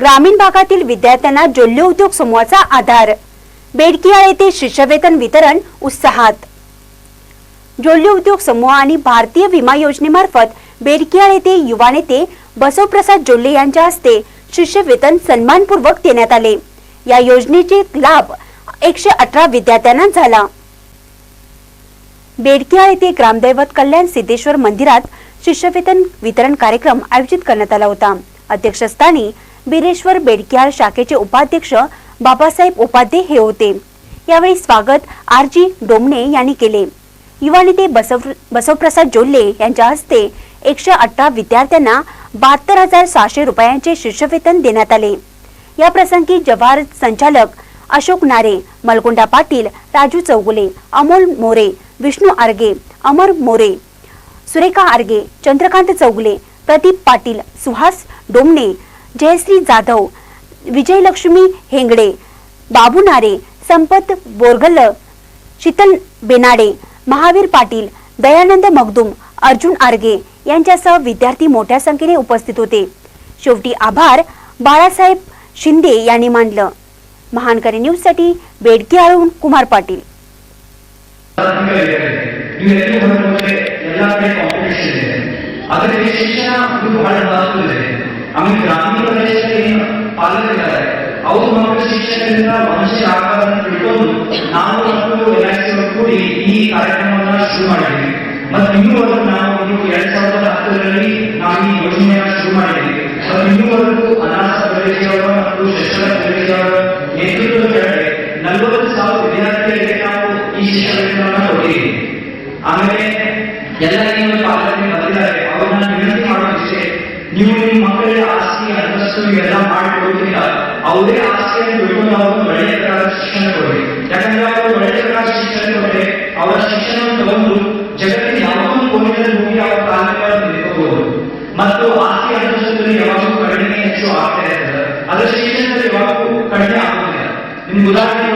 ग्रामीण भागातील विद्यार्थ्यांना जोल्य उद्योग समूहाचा आधार. बेडकियाळ येथे शिष्यवेतन वितरण उत्साहात. जोल्य उद्योग समूह आणि भारतीय विमा योजनेमार्फत बेडकियाळ येथे युवा नेते बसवप्रसाद जोल्ले यांच्या हस्ते शिष्यवेतन सन्मानपूर्वक देण्यात आले. या योजनेचे लाभ एकशे अठरा विद्यार्थ्यांना झाला. बेडकियाळ येथे ग्रामदैवत कल्याण सिद्धेश्वर मंदिरात शिष्यवेतन वितरण कार्यक्रम आयोजित करण्यात आला होता. अध्यक्षस्थानी बिरेश्वर बेडकियाळ शाखेचे उपाध्यक्ष बाबासाहेब उपाध्ये हे होते. यावेळी स्वागत आर जी डोमणे यांनी केले. युवा नेते बसव बसवप्रसाद जोल्ले यांच्या हस्ते एकशे अठरा विद्यार्थ्यांना बहात्तर हजार सहाशे रुपयांचे शिष्यवेतन देण्यात आले. या प्रसंगी जवाहर संचालक अशोक नारे मलगोंडा पाटील राजू चौगुले अमोल मोरे विष्णू आर्गे अमर मोरे सुरेखा आर्गे चंद्रकांत चौगुले प्रदीप पाटील सुहास डोमणे जयश्री जाधव विजयलक्ष्मी हेंगडे बाबू नारे संपत बोरगल शीतल बेनाडे महावीर पाटील दयानंद मगदुम अर्जुन आर्गे यांच्यासह विद्यार्थी मोठ्या संख्येने उपस्थित होते. शेवटी आभार बाळासाहेब शिंदे यांनी मानलं. महानकरी न्यूजसाठी बेडकी आळून कुमार पाटील. ನೀವು ಆಮೇಲೆ ಗ್ರಾಮೀಣ ಪ್ರದೇಶದಲ್ಲಿ ಪಾಲಕರಿದ್ದಾರೆ ಅವರು ಮಕ್ಕಳ ಶಿಕ್ಷಣದಿಂದ ಮನುಷ್ಯ ಆಕಾರವನ್ನು ತಿಳ್ಕೊಂಡು ನಾವು ಮತ್ತು ಎಲ್ಐಸಿ ಕೂಡಿ ಈ ಕಾರ್ಯಕ್ರಮವನ್ನು ಶುರು ಮಾಡಿದ್ವಿ ಮತ್ತು ಇನ್ನೂವರೆಗೂ ನಾವು ಇದು ಎರಡ್ ಸಾವಿರದ ಹತ್ತರಲ್ಲಿ ನಾವು ಈ ಶುರು ಮಾಡಿದ್ವಿ ಮತ್ತು ಇನ್ನೂವರೆಗೂ ಅನಾಥ ಬೆಳಗಿಯವರ ಮತ್ತು ಶಿಕ್ಷಣ ಪ್ರದೇಶಗಳ ನೇತೃತ್ವದ ಕೆಳಗೆ ನಲವತ್ತು ಸಾವಿರ ವಿದ್ಯಾರ್ಥಿಗಳಿಗೆ ನಾವು ಈ ಶಿಕ್ಷಣವನ್ನು ಕೊಟ್ಟಿದ್ದೀವಿ. ಆಮೇಲೆ ಎಲ್ಲ ನೀವು ನೀವು ನಿಮ್ಮ ಮಕ್ಕಳಿಗೆ ಆಸ್ತಿ, ಅಂತಸ್ತು ಇವೆಲ್ಲ ಮಾಡಿಕೊಡ್ತೀರ ಅವರೇ ಆಸ್ತಿಯನ್ನು ಬಿಟ್ಟು ಅವರು ಒಳ್ಳೆಯ ಪ್ರಕಾರ ಶಿಕ್ಷಣ ಕೊಡಿ ಯಾಕಂದ್ರೆ ಅವರು ಒಳ್ಳೆಯ ಪ್ರಕಾರ ಶಿಕ್ಷಣ ಕೊಟ್ಟರೆ ಅವರ ಶಿಕ್ಷಣವನ್ನು ತಗೊಂಡು ಜಗತ್ತಿನ ಯಾವುದೋ ಒಂದು ಕೋಣೆಯಲ್ಲಿ ಹೋಗಿ ಅವರ ಕಾರ್ಯಗಳನ್ನು ನಿಂತ್ಕೋಬಹುದು. ಮತ್ತು ಆಸ್ತಿ ಅಂತಸ್ತುದಲ್ಲಿ ಯಾವಾಗಲೂ ಕಡಿಮೆ ಹೆಚ್ಚು ಆಗ್ತಾ ಇರ್ತದೆ. ಅದರ ಶಿಕ್ಷಣದಲ್ಲಿ ಯಾವಾಗಲೂ ಕಡಿಮೆ ಆಗುವುದಿಲ್ಲ. ನಿಮ್ಗೆ ಉದಾಹರಣೆ ಕೊಡ್ಬೇಕು